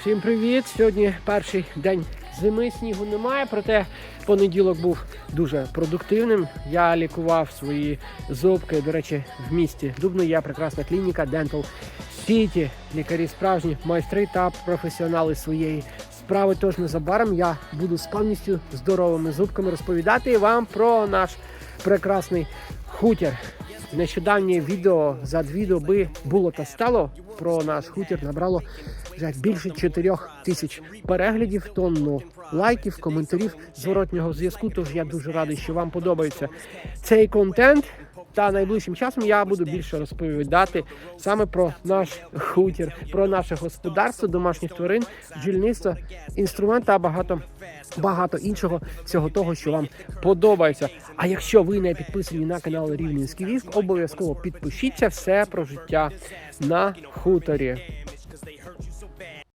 Всім привіт! Сьогодні перший день зими, снігу немає, проте понеділок був дуже продуктивним. Я лікував свої зубки. До речі, в місті Дубно є прекрасна клініка Dental City. Лікарі справжні майстри та професіонали своєї справи. Тож незабаром я буду з повністю здоровими зубками розповідати вам про наш прекрасний хутір. Нещодавнє відео за дві доби було та стало про наш хутір набрало вже більше 4 тисяч переглядів, тонну лайків, коментарів, зворотнього зв'язку. Тож я дуже радий, що вам подобається цей контент. Та найближчим часом я буду більше розповідати саме про наш хутір, про наше господарство, домашніх тварин, бджільництво, інструмент та багато багато іншого всього того, що вам подобається. А якщо ви не підписані на канал Рівненський Віск, обов'язково підпишіться все про життя на хуторі.